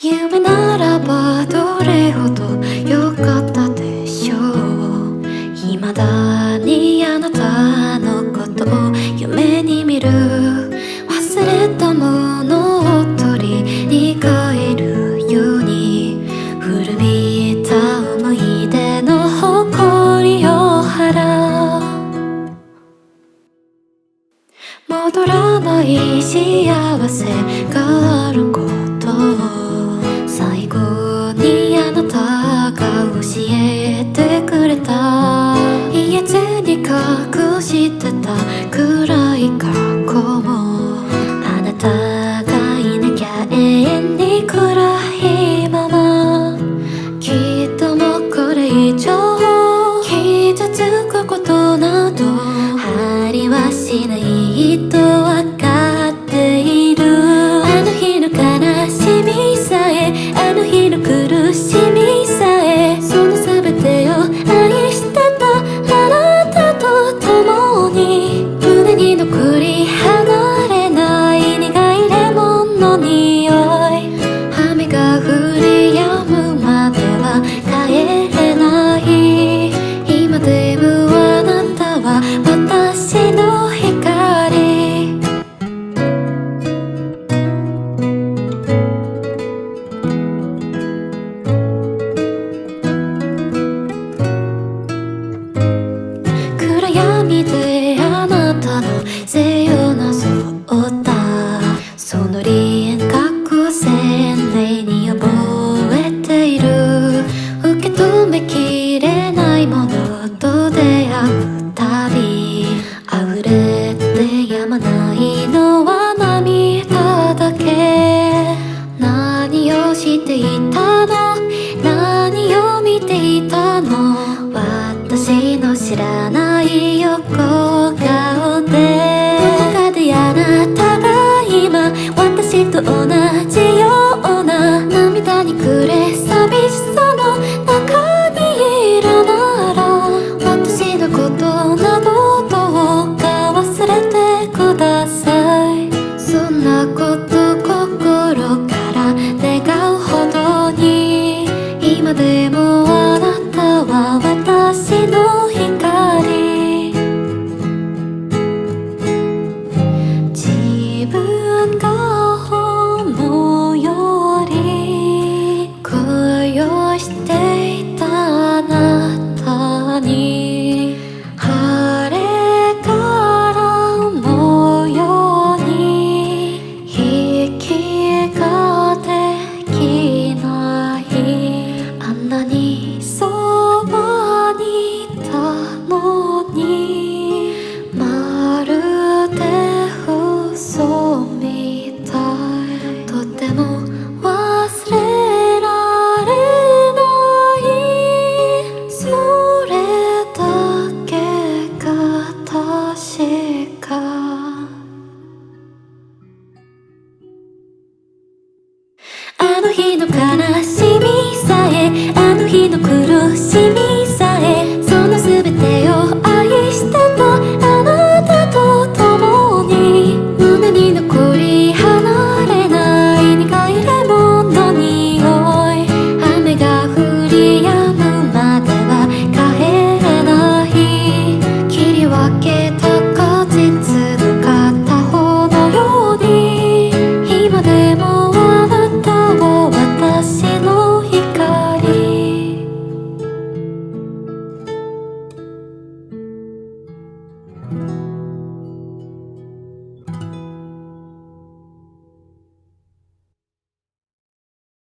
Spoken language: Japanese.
夢ならばどれほどよかったでしょう未だにあなたのことを夢に見る忘れたものを取りに帰る。ように古びた思い出の誇りを払う戻らない幸せがあること。旅溢れてやまないのは涙だけ。何をしていたの？何を見ていたの？私の知らない横顔で。どこかであなたが今私と同じような涙にくれでも日の悲しみさえ